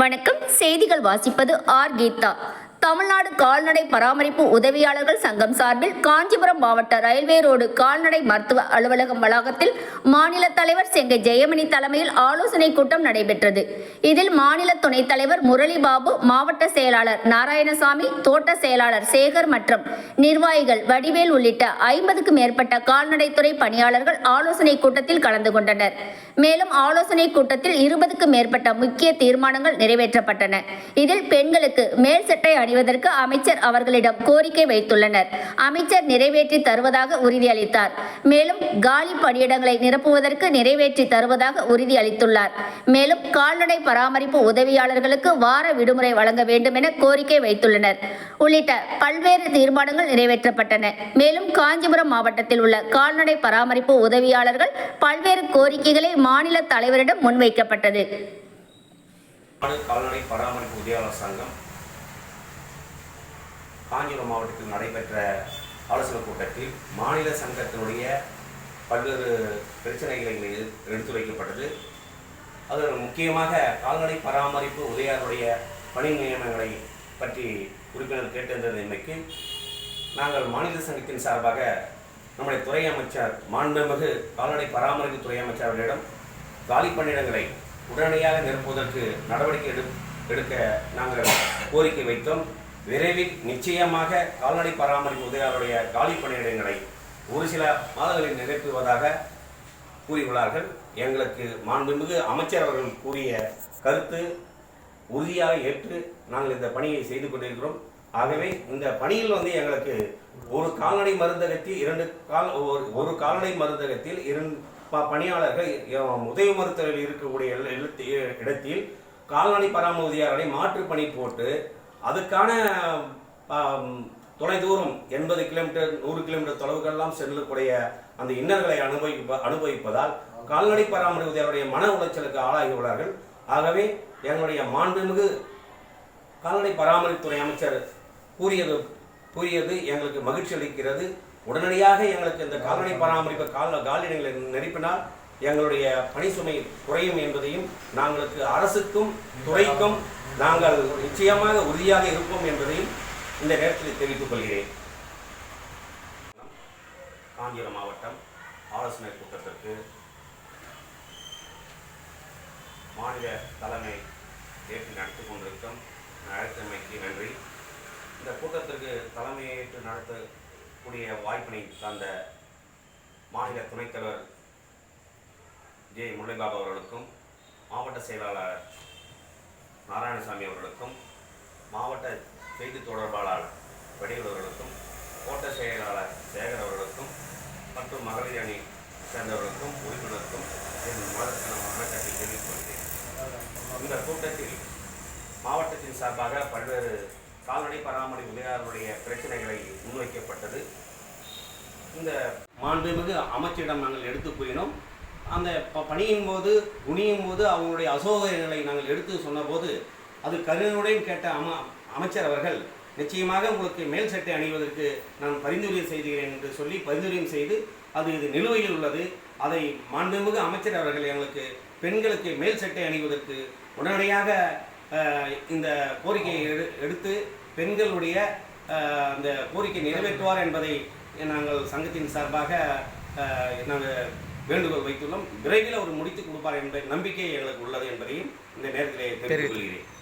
வணக்கம். செய்திகள் வாசிப்பது ஆர் கீதா. தமிழ்நாடு கால்நடை பராமரிப்பு உதவியாளர்கள் சங்கம் சார்பில் காஞ்சிபுரம் மாவட்ட ரயில்வே ரோடு கால்நடை மருத்துவ அலுவலகம் வளாகத்தில் மாநில தலைவர் செங்கை ஜெயமணி தலைமையில் ஆலோசனை கூட்டம் நடைபெற்றது. இதில் மாநில துணைத் தலைவர் முரளி பாபு மாவட்ட செயலாளர் நாராயணசாமி தோட்ட செயலாளர் சேகர் மற்றும் நிர்வாகிகள் வடிவேல் உள்ளிட்ட ஐம்பதுக்கும் மேற்பட்ட கால்நடைத்துறை பணியாளர்கள் ஆலோசனை கூட்டத்தில் கலந்து கொண்டனர். மேலும் ஆலோசனை கூட்டத்தில் இருபதுக்கும் மேற்பட்ட முக்கிய தீர்மானங்கள் நிறைவேற்றப்பட்டன. இதில் பெண்களுக்கு மேல் சட்டை அறிவதற்கு அமைச்சர் அவர்களிடம் கோரிக்கை வைத்துள்ளனர். அமைச்சர் நிறைவேற்றி தருவதாக உறுதியளித்தார். மேலும் காலி பணியிடங்களை நிரப்புவதற்கு நிறைவேற்றி தருவதாக உறுதியளித்துள்ளார். மேலும் கால்நடை பராமரிப்பு உதவியாளர்களுக்கு வார விடுமுறை வழங்க வேண்டும் என கோரிக்கை வைத்துள்ளனர். உள்ளிட்ட பல்வேறு தீர்மானங்கள் நிறைவேற்றப்பட்டன. மேலும் காஞ்சிபுரம் மாவட்டத்தில் உள்ள கால்நடை பராமரிப்பு உதவியாளர்கள் பல்வேறு கோரிக்கைகளை மாநில தலைவரிடம் முன்வைக்கப்பட்டது. கால்நடை பராமரிப்பு உதவியாளர் சங்கம் காஞ்சிபுரம் மாவட்டத்தில் நடைபெற்ற ஆலோசனை கூட்டத்தில் மாநில சங்கத்தினுடைய பல்வேறு பிரச்சனைகளை எடுத்துரைக்கப்பட்டது. அதில் முக்கியமாக கால்நடை பராமரிப்பு உதயாருடைய பணி நியமனங்களை பற்றி உறுப்பினர் கேட்டிருந்தமைக்கு நாங்கள் மாநில சங்கத்தின் சார்பாக நம்முடைய துறை அமைச்சர் மாண்புமிகு கால்நடை பராமரிப்பு துறை அமைச்சர் அவர்களிடம் காலி பணியிடங்களை உடனடியாக நிரப்புவதற்கு நடவடிக்கை எடு எடுக்க நாங்கள் கோரிக்கை வைத்தோம். விரைவில் நிச்சயமாக கால்நடை பராமரிப்பு உதவியாளருடைய காலி பணியிடங்களை ஒரு சில மாதங்களில் நிரப்புவதாக கூறியுள்ளார்கள். எங்களுக்கு மாண்புமிகு அமைச்சர் அவர்கள் கூறிய கருத்து உறுதியாக ஏற்று நாங்கள் இந்த பணியை செய்து கொண்டிருக்கிறோம். ஆகவே இந்த பணியில் வந்து எங்களுக்கு ஒரு கால்நடை மருந்தகத்தில் இரண்டு கால் ஒரு- ஒரு கால்நடை மருந்தகத்தில் இரண்டு ப- பணியாளர்கள் உதவி மருத்துவர்கள் இருக்கக்கூடிய இடத்தில் கால்நடை பராமரிதியாளரை மாற்று பணி போட்டு அதுக்கான தொலைதூரம் எண்பது கிலோமீட்டர் நூறு கிலோமீட்டர் தொலைவுகளெல்லாம் செல்லக்கூடிய அந்த இன்னர்களை அனுபவிப்ப அனுபவிப்பதால் கால்நடை பராமரிப்பவருடைய மன உளைச்சலுக்கு ஆளாகி உள்ளார்கள். ஆகவே எங்களுடைய மாண்புமிகு கால்நடை பராமரிப்புத்துறை அமைச்சர் கூறியது கூறியது எங்களுக்கு மகிழ்ச்சி அளிக்கிறது. உடனடியாக எங்களுக்கு இந்த கால்நடை பராமரிப்பு கால கால்நடைகளை நிரப்பினால் எங்களுடைய பணி சுமை குறையும் என்பதையும் நாங்களுக்கு அரசுக்கும் துறைக்கும் நாங்கள் நிச்சயமாக உறுதியாக இருப்போம் என்பதையும் இந்த நேரத்தில் தெரிவித்துக் கொள்கிறேன். காஞ்சிபுரம் மாவட்டம் ஆலோசனை கூட்டத்திற்கு மாநில தலைமை ஏற்று நடத்தி கொண்டிருக்கும் அழைத்தமைக்கு நன்றி. இந்த கூட்டத்திற்கு தலைமையேற்று நடத்தக்கூடிய வாய்ப்பினை தந்த மாநில துணைத்தலைவர் ஜே முரளிபாபு அவர்களுக்கும் மாவட்ட செயலாளர் நாராயணசாமி அவர்களுக்கும் மாவட்ட செய்தி தொடர்பாளர் வடிவேல் அவர்களுக்கும் கோட்ட செயலாளர் சேகர் அவர்களுக்கும் மற்றும் மகளிர் அணி சேர்ந்தவர்களுக்கும் உறுப்பினருக்கும் என் மதத்தின வணக்கத்தை தெரிவித்துக் கொள்கிறேன் இந்த கூட்டத்தில் மாவட்டத்தின் சார்பாக பல்வேறு கால்நடை பராமரிப்பு உதவியாளருடைய பிரச்சனைகளை முன்வைக்கப்பட்டது. இந்த மாண்புமிகு அமைச்சரிடம் நாங்கள் எடுத்து கூறினோம். அந்த ப- பணியும் போது குனியும் போது அவங்களுடைய அசோகங்களை நாங்கள் எடுத்து சொன்னபோது அது கருணையுடன் கேட்ட அம அமைச்சர் அவர்கள் நிச்சயமாக உங்களுக்கு மேல் சட்டை அணிவதற்கு நான் பரிந்துரை செய்துகிறேன் என்று சொல்லி பரிந்துரையும் செய்து அது இது நிலுவையில் உள்ளது. அதை மாண்புமிகு அமைச்சர் அவர்கள் எங்களுக்கு பெண்களுக்கு மேல் சட்டை அணிவதற்கு உடனடியாக இந்த கோரிக்கையை எடு எடுத்து பெண்களுடைய அந்த கோரிக்கை நிறைவேற்றுவார் என்பதை நாங்கள் சங்கத்தின் சார்பாக நாங்கள் வேண்டுகோள் வைத்துள்ளோம். விரைவில் அவர் முடித்து கொடுப்பார் என்ற நம்பிக்கை எங்களுக்கு உள்ளது என்பதையும் இந்த நேரத்திலே தெரிவித்துக் கொள்கிறேன்.